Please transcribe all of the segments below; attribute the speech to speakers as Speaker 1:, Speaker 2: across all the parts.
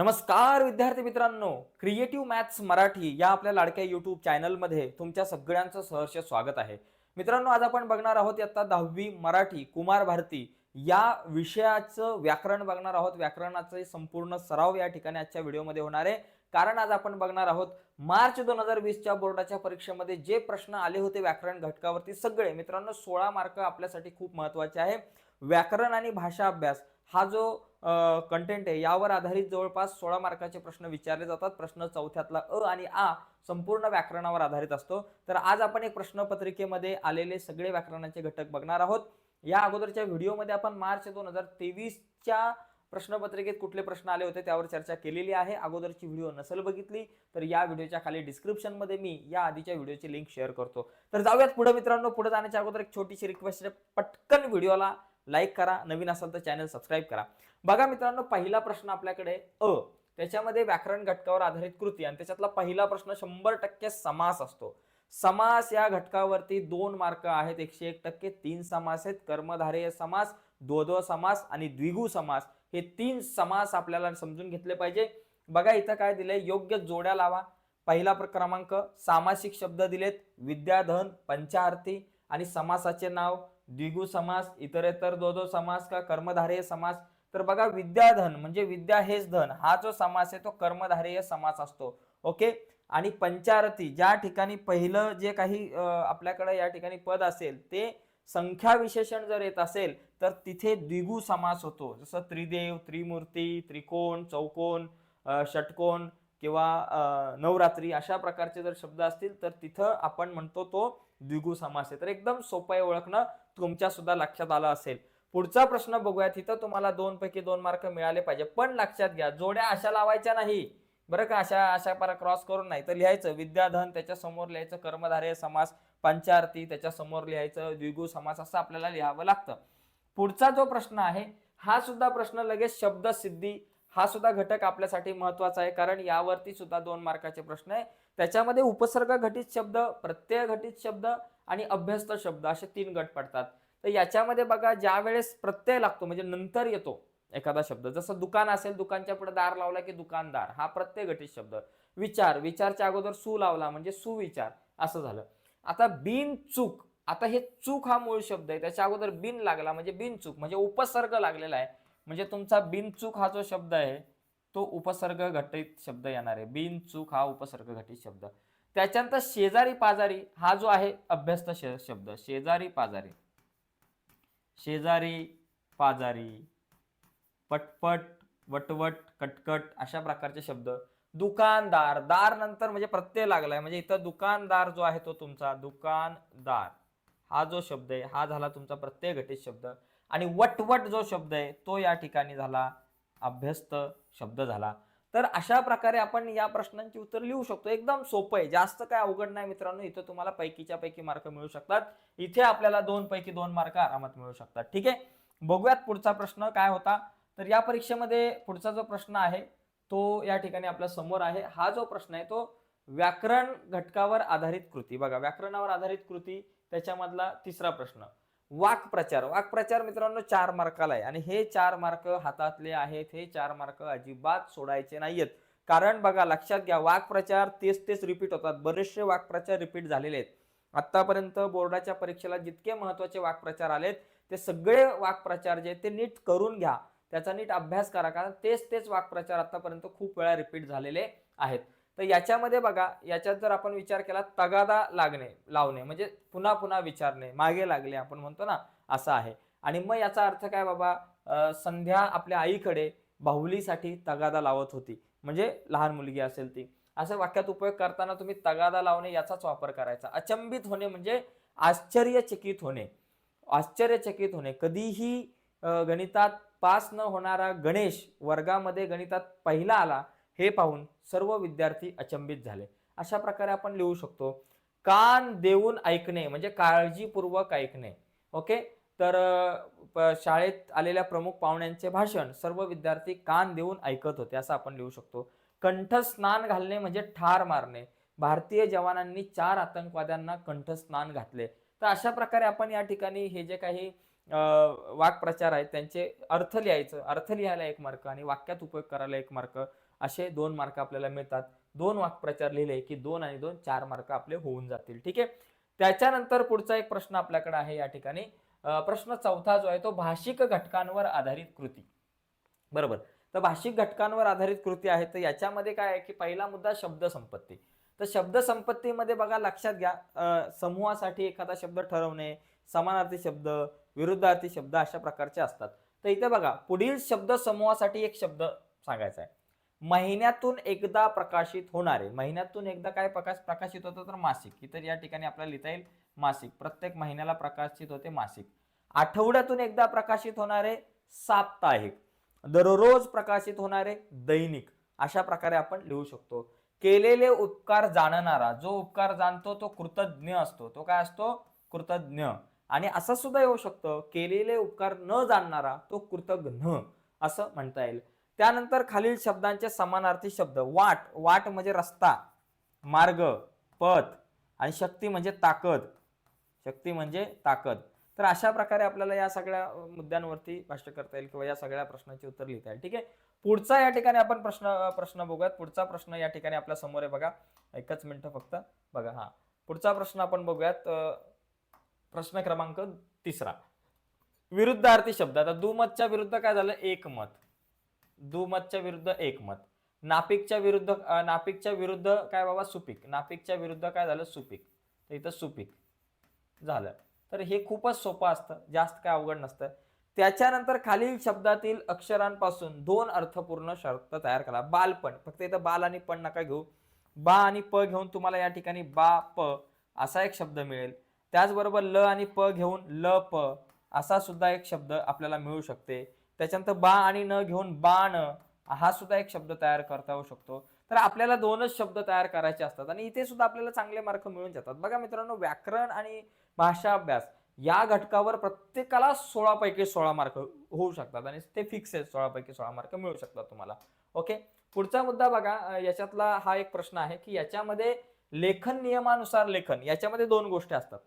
Speaker 1: नमस्कार विद्यार्थी मित्रांनो क्रिएटिव्ह मॅथ्स मराठी या आपल्या लाडक्या युट्यूब चॅनलमध्ये तुमच्या सगळ्यांचं सहर्ष स्वागत आहे. मित्रांनो आज आपण बघणार आहोत आता दहावी मराठी कुमार भारती या विषयाचं व्याकरण बघणार आहोत. व्याकरणाचे संपूर्ण सराव या ठिकाणी आजच्या व्हिडिओमध्ये होणार आहे. कारण आज आपण बघणार आहोत मार्च दोन हजार वीसच्या बोर्डाच्या परीक्षेमध्ये जे प्रश्न आले होते व्याकरण घटकावरती सगळे. मित्रांनो सोळा मार्क आपल्यासाठी खूप महत्त्वाचे आहे. व्याकरण आणि भाषा अभ्यास हा जो कंटेंट आहे. यावर आधारित जवळपास सोळा मार्काचे प्रश्न विचारले जातात. प्रश्न चौथ्यातला अ आणि आ संपूर्ण व्याकरणावर आधारित असतो. तर आज आपण एक प्रश्नपत्रिकेमध्ये आलेले सगळे व्याकरणाचे घटक बघणार आहोत. या अगोदरच्या व्हिडिओमध्ये आपण मार्च दोन हजार तेवीसच्या प्रश्नपत्रिकेत कुठले प्रश्न आले होते त्यावर चर्चा केलेली आहे. अगोदरची व्हिडिओ नसेल बघितली तर या व्हिडिओच्या खाली डिस्क्रिप्शनमध्ये मी या आधीच्या व्हिडिओची लिंक शेअर करतो. तर जाऊयात पुढे मित्रांनो. पुढे जाण्याच्या अगोदर एक छोटीशी रिक्वेस्ट पटकन व्हिडिओला लाईक करा. नवीन असाल तर चॅनल सबस्क्राईब करा. बघा मित्रांनो पहिला प्रश्न आपल्याकडे अ. त्याच्यामध्ये व्याकरण घटकावर आधारित कृती आणि त्याच्यातला पहिला प्रश्न शंभर टक्के समास असतो. समास या घटकावरती दोन मार्क आहेत. एकशे एक टक्के तीन समास आहेत. कर्मधारेय समास द्वद्व समास आणि द्विगु समास. हे तीन समास आपल्याला समजून घेतले पाहिजे. बघा इथं काय दिलंय? योग्य जोड्या लावा. पहिला क्रमांक सामासिक शब्द दिलेत. विद्याधन पंचार्थी आणि समासाचे नाव. द्विगु समास इतरेतर द्वंद्व समास का कर्मधारेय समास. तर बघा विद्याधन म्हणजे विद्या हेच धन. हा जो समास आहे तो कर्मधारेय समास असतो. ओके? आणि पंचारथी ज्या ठिकाणी पहिलं जे काही आपल्याकडे या ठिकाणी पद असेल ते संख्या विशेषण जर येत असेल तर तिथे द्विगु समास होतो. जसं त्रिदेव त्रिमूर्ती त्रिकोण चौकोन अं, षटकोन किंवा नवरात्री अशा प्रकारचे जर शब्द असतील तर तिथं आपण म्हणतो तो द्विगु समास आहे. तर एकदम सोपं आहे ओळखणं. तुमच्या सुद्धा लक्षात आलं असेल. पुढचा प्रश्न बघूया तिथं तुम्हाला दोन पैकी दोन मार्क मिळाले पाहिजे. पण लक्षात घ्या जोड्या अशा लावायच्या नाही. बरं का? अशा अशा पारा क्रॉस करून नाही तर लिहायचं. विद्याधन त्याच्यासमोर लिहायचं. कर्मधारय समास पंचार्थी त्याच्यासमोर लिहायचं. द्विगु समास असं आपल्याला लिहावं लागतं. पुढचा जो प्रश्न आहे हा सुद्धा प्रश्न लगेच शब्द सिद्धी हा सुद्धा घटक आपल्यासाठी महत्त्वाचा आहे. कारण यावरती सुद्धा दोन मार्काचे प्रश्न आहे. त्याच्यामध्ये उपसर्ग घटित शब्द प्रत्यय घटित शब्द आणि अभ्यस्त शब्द असे तीन गट पडतात. तर याच्यामध्ये बघा ज्या वेळेस प्रत्यय लागतो म्हणजे नंतर येतो एखादा शब्द. जसं दुकान असेल दुकानच्या पुढे दार लावला की दुकानदार हा प्रत्यय घटित शब्द. विचार विचारच्या अगोदर सु लावला म्हणजे सुविचार असं झालं. आता बिन चूक आता हे चूक हा मूळ शब्द आहे. त्याच्या अगोदर बिन लागला म्हणजे बिन चूक म्हणजे उपसर्ग लागलेला आहे. म्हणजे तुमचा बिनचूक हा जो शब्द आहे तो उपसर्ग घटित शब्द येणार आहे. बिनचूक हा उपसर्ग घटित शब्द. त्याच्यानंतर शेजारी पाजारी हा जो आहे अभ्यस्त श- शब्द. शेजारी पाजारी. शेजारी पाजारी. पटपट वटवट कटकट अशा प्रकारचे शब्द. दुकानदार. दार नंतर म्हणजे प्रत्यय लागलाय. म्हणजे इथं दुकानदार जो आहे तो तुमचा दुकानदार. हा जो शब्द आहे हा झाला तुमचा प्रत्यय घटित शब्द. आणि वटवट जो शब्द आहे तो या ठिकाणी झाला अभ्यस्त शब्द झाला. तर अशा प्रकारे आपण या प्रश्नांची उत्तर लिहू शकतो. एकदम सोपं आहे. जास्त काय अवघड नाही मित्रांनो. इथं तुम्हाला पैकीच्या पैकी मार्क मिळू शकतात. इथे आपल्याला दोन पैकी दोन मार्क आरामात मिळू शकतात. ठीक आहे? बघूयात पुढचा प्रश्न काय होता. तर या परीक्षेमध्ये पुढचा जो प्रश्न आहे तो या ठिकाणी आपल्यासमोर आहे. हा जो प्रश्न आहे तो व्याकरण घटकावर आधारित कृती. बघा व्याकरणावर आधारित कृती त्याच्यामधला तिसरा प्रश्न. वाक्प्रचार. वाक्प्रचार मित्रांनो चार मार्काला आहे. आणि हे चार मार्क हातातले आहेत. हे चार मार्क अजिबात सोडायचे नाहीयेत. कारण बघा लक्षात घ्या वाक्प्रचार तेच तेच रिपीट होतात. बरेचसे वाक्प्रचार रिपीट झालेले आहेत. आत्तापर्यंत बोर्डाच्या परीक्षेला जितके महत्त्वाचे वाक्प्रचार आलेत ते सगळे वाक्प्रचार जे ते नीट करून घ्या. त्याचा नीट अभ्यास करा. कारण तेच तेच वाक्प्रचार आतापर्यंत खूप वेळा रिपीट झालेले आहेत. तर याच्यामध्ये बघा याच्यात जर आपण विचार केला तगादा लागणे लावणे म्हणजे पुन्हा पुन्हा विचारणे मागे लागले आपण म्हणतो ना असं आहे. आणि मग याचा अर्थ काय बाबा संध्या आपल्या आईकडे बाहुलीसाठी तगादा लावत होती. म्हणजे लहान मुलगी असेल ती. असं वाक्यात उपयोग करताना तुम्ही तगादा लावणे याचाच वापर करायचा. अचंबित होणे म्हणजे आश्चर्यचकित होणे. आश्चर्यचकित होणे. कधीही गणितात पास न होणारा गणेश वर्गामध्ये गणितात पहिला आला हे पाहून सर्व विद्यार्थी अचंबित झाले. अशा प्रकारे आपण लिहू शकतो कान देऊन ऐकणे म्हणजे काळजीपूर्वक ऐकणे. ओके? तर प- शाळेत आलेल्या प्रमुख पाहुण्यांचे भाषण सर्व विद्यार्थी कान देऊन ऐकत होते असं आपण लिहू शकतो. कंठस्नान घालणे म्हणजे ठार मारणे. भारतीय जवानांनी चार आतंकवाद्यांना कंठस्नान घातले. तर अशा प्रकारे आपण या ठिकाणी हे जे काही वाक्प्रचार आहेत त्यांचे अर्थ लिहायचं. अर्थ लिहायला एक मार्क आणि वाक्यात उपयोग करायला एक मार्क. असे दोन मार्क आपल्याला मिळतात. दोन वाक्प्रचार लिहिले की दोन आणि दोन चार मार्क आपले होऊन जातील. ठीक आहे? त्याच्यानंतर पुढचा एक प्रश्न आपल्याकडे आहे या ठिकाणी. प्रश्न चौथा जो आहे तो भाषिक घटकांवर आधारित कृती. बरोबर? तर भाषिक घटकांवर आधारित कृती आहे. तर याच्यामध्ये काय आहे की पहिला मुद्दा शब्दसंपत्ती तर शब्दसंपत्तीमध्ये बघा लक्षात घ्या. समूहासाठी एखादा शब्द ठरवणे समानार्थी शब्द विरुद्धार्थी शब्द अशा प्रकारचे असतात. तर इथे बघा पुढील शब्द समूहासाठी एक शब्द सांगायचा आहे. महिन्यातून एकदा प्रकाशित होणारे महिन्यातून एकदा काय प्रकाश प्रकाशित होतं तर मासिक. इतर या ठिकाणी आपल्याला लिहिता येईल मासिक. प्रत्येक महिन्याला प्रकाशित होते मासिक. आठवड्यातून एकदा प्रकाशित होणारे साप्ताहिक. दररोज प्रकाशित होणारे दैनिक. अशा प्रकारे आपण लिहू शकतो. केलेले उपकार जाणणारा जो उपकार जाणतो तो कृतज्ञ असतो. तो काय असतो? कृतज्ञ. आणि असं सुद्धा येऊ शकतं केलेले उपकार न जाणणारा तो कृतज्ञ असं म्हणता येईल. त्यानंतर खालील शब्दांचे समानार्थी शब्द. वाट. वाट म्हणजे रस्ता मार्ग पथ आणि शक्ती म्हणजे ताकद. शक्ती म्हणजे ताकद. तर अशा प्रकारे आपल्याला या सगळ्या मुद्द्यांवरती भाष्य करता येईल किंवा या सगळ्या प्रश्नांची उत्तर लिहिता येईल. ठीक आहे? पुढचा या ठिकाणी आपण प्रश्न प्रश्न बघूयात. पुढचा प्रश्न या ठिकाणी आपल्यासमोर आहे बघा. एकच मिनिट फक्त. बघा हा. पुढचा प्रश्न आपण बघूयात प्रश्न क्रमांक तिसरा. विरुद्धार्थी शब्द. आता दुमतच्या विरुद्ध काय झालं? एकमत. दुमतच्या विरुद्ध एकमत. नापिकच्या विरुद्ध नापिकच्या विरुद्ध काय बाबा? सुपीक. नापिकच्या विरुद्ध काय झालं? सुपीक. तर इथं सुपीक झालं. तर हे खूपच सोपं असतं. जास्त काय अवघड नसतं. त्याच्यानंतर खालील शब्दातील अक्षरांपासून दोन अर्थपूर्ण शब्द तयार करा. बालपण फक्त इथं बाल आणि पण नका घेऊ. बा आणि प घेऊन तुम्हाला या ठिकाणी बा प असा एक शब्द मिळेल. त्याचबरोबर ल आणि प घेऊन ल प असा सुद्धा एक शब्द आपल्याला मिळू शकते. त्याच्यानंतर बा आणि न घेऊन बाण हा सुद्धा एक शब्द तयार करता येऊ शकतो. तर आपल्याला दोनच शब्द तयार करायचे असतात आणि इथे सुद्धा आपल्याला चांगले मार्क मिळून जातात. बघा मित्रांनो व्याकरण आणि भाषा अभ्यास या घटकावर प्रत्येकाला सोळा पैकी सोळा मार्क होऊ शकतात आणि ते फिक्स आहे सोळा पैकी सोळा मार्क मिळू शकतात तुम्हाला. ओके पुढचा मुद्दा बघा याच्यातला हा एक प्रश्न आहे की याच्यामध्ये लेखन नियमानुसार लेखन याच्यामध्ये दोन गोष्टी असतात.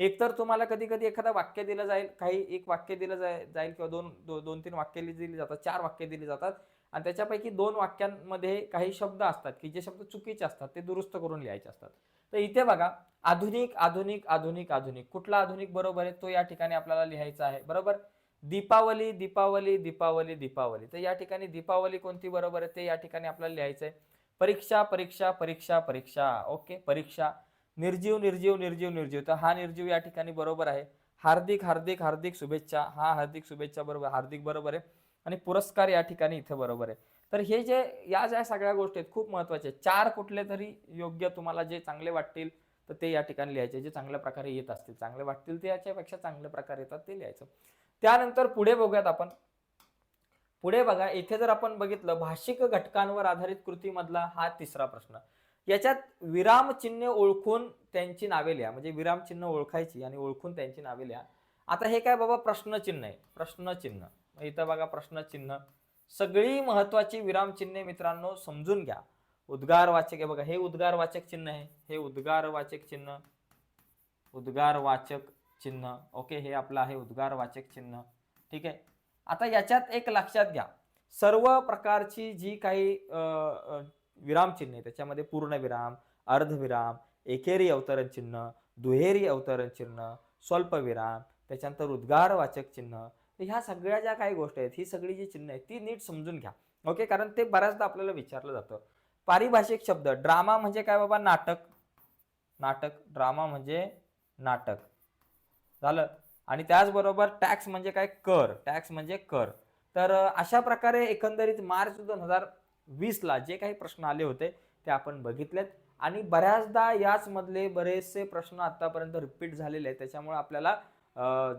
Speaker 1: एकतर तुम्हाला कधी कधी एखादं वाक्य दिलं जाईल काही एक वाक्य दिलं जाय जाईल किंवा दोन दो, दोन तीन वाक्य दिली जातात चार वाक्य दिली जातात. आणि त्याच्यापैकी दोन वाक्यांमध्ये काही शब्द असतात की जे शब्द चुकीचे असतात ते दुरुस्त करून लिहायचे असतात. तर इथे बघा आधुनिक आधुनिक आधुनिक आधुनिक. कुठला आधुनिक बरोबर आहे? तो या ठिकाणी आपल्याला लिहायचा आहे. बरोबर? दीपावली दीपावली दीपावली दीपावली. तर या ठिकाणी दीपावली कोणती बरोबर आहे? ते या ठिकाणी आपल्याला लिहायचं आहे परीक्षा परीक्षा परीक्षा परीक्षा. ओके? परीक्षा. निर्जीव निर्जीव निर्जीव निर्जीव. तर हा निर्जीव या ठिकाणी बरोबर आहे. हार्दिक हार्दिक हार्दिक शुभेच्छा. हा हार्दिक शुभेच्छा बरोबर हार्दिक बरोबर आहे. आणि पुरस्कार या ठिकाणी इथे बरोबर आहे. तर हे जे या ज्या सगळ्या गोष्टी आहेत खूप महत्त्वाचे आहेत. चार कुठले तरी योग्य तुम्हाला जे चांगले वाटतील तर ते या ठिकाणी लिहायचे. जे चांगल्या प्रकारे येत असतील. चांगले वाटतील ते याच्यापेक्षा चांगल्या प्रकारे येतात ते लिहायचं. त्यानंतर पुढे बघूयात आपण. पुढे बघा इथे जर आपण बघितलं भाषिक घटकांवर आधारित कृतीमधला हा तिसरा प्रश्न. याच्यात विरामचिन्हे ओळखून त्यांची नावे लिहा. म्हणजे विरामचिन्ह ओळखायची आणि ओळखून त्यांची नावे लिहा. आता हे काय बाबा प्रश्नचिन्ह आहे. प्रश्नचिन्ह. इथं बघा प्रश्नचिन्ह. सगळी महत्वाची विरामचिन्हे मित्रांनो समजून घ्या. उद्गारवाचक आहे बघा. हे उद्गारवाचक चिन्ह आहे. हे उद्गारवाचक चिन्ह. उद्गारवाचक चिन्ह. ओके हे आपलं आहे उद्गारवाचक चिन्ह. ठीक आहे? आता याच्यात एक लक्षात घ्या. सर्व प्रकारची जी काही विरामचिन्ह आहे. त्याच्यामध्ये पूर्णविराम अर्धविराम एकेरी अवतरण चिन्ह दुहेरी अवतरण चिन्ह स्वल्पविराम त्याच्यानंतर उद्गारवाचक चिन्ह. तर ह्या सगळ्या ज्या काही गोष्टी आहेत ही सगळी जी चिन्ह आहेत ती नीट समजून घ्या. ओके? कारण ते बऱ्याचदा आपल्याला विचारलं जातं. पारिभाषिक शब्द ड्रामा म्हणजे काय बाबा? नाटक. नाटक ड्रामा म्हणजे नाटक. झालं? आणि त्याचबरोबर टॅक्स म्हणजे काय? कर. टॅक्स म्हणजे कर. तर अशा प्रकारे एकंदरीत मार्च दोन हजार वीसला जे काही प्रश्न आले होते ते आपण बघितलेत. आणि बऱ्याचदा याचमधले बरेचसे प्रश्न आत्तापर्यंत रिपीट झालेले आहेत. त्याच्यामुळे आपल्याला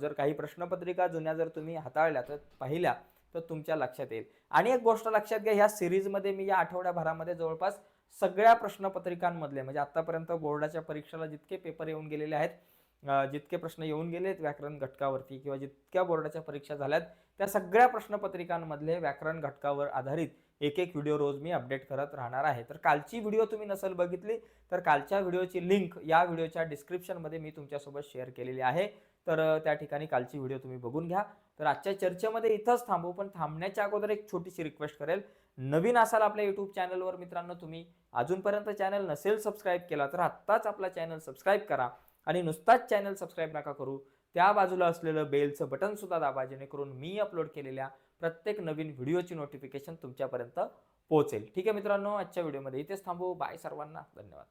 Speaker 1: जर काही प्रश्नपत्रिका जुन्या जर तुम्ही हाताळल्या तर पाहिल्या तर तुमच्या लक्षात येईल. आणि एक गोष्ट लक्षात घ्या ह्या सिरीजमध्ये मी या आठवड्याभरामध्ये जवळपास सगळ्या प्रश्नपत्रिकांमधले म्हणजे आत्तापर्यंत बोर्डाच्या परीक्षेला जितके पेपर येऊन गेलेले आहेत जितके प्रश्न येऊन गेलेत व्याकरण घटकावरती किंवा जितक्या बोर्डाच्या परीक्षा झाल्यात त्या सगळ्या प्रश्नपत्रिकांमधले व्याकरण घटकावर आधारित एक एक व्हिडिओ रोज मी अपडेट करत राहणार आहे. तर कालची व्हिडिओ तुम्ही नसेल बघितली तर कालच्या व्हिडिओची लिंक या व्हिडिओच्या डिस्क्रिप्शनमध्ये मी तुमच्यासोबत शेअर केलेली आहे. तर त्या ठिकाणी कालची व्हिडिओ तुम्ही बघून घ्या. तर आजच्या चर्चेमध्ये इथंच थांबू पण थांबण्याच्या अगोदर एक छोटीशी रिक्वेस्ट करेल. नवीन असाल आपल्या यूट्यूब चॅनलवर मित्रांनो तुम्ही अजूनपर्यंत चॅनल नसेल सबस्क्राईब केला तर आत्ताच आपला चॅनल सबस्क्राईब करा. आणि नुसताच चॅनल सबस्क्राईब नका करू. त्या बाजूला असलेलं बेलचं बटनसुद्धा दाबा जेणेकरून मी अपलोड केलेल्या प्रत्येक नवीन व्हिडिओची नोटिफिकेशन तुमच्यापर्यंत पोहोचेल. ठीक आहे मित्रांनो आजच्या व्हिडिओमध्ये इथेच थांबू. बाय सर्वांना. धन्यवाद.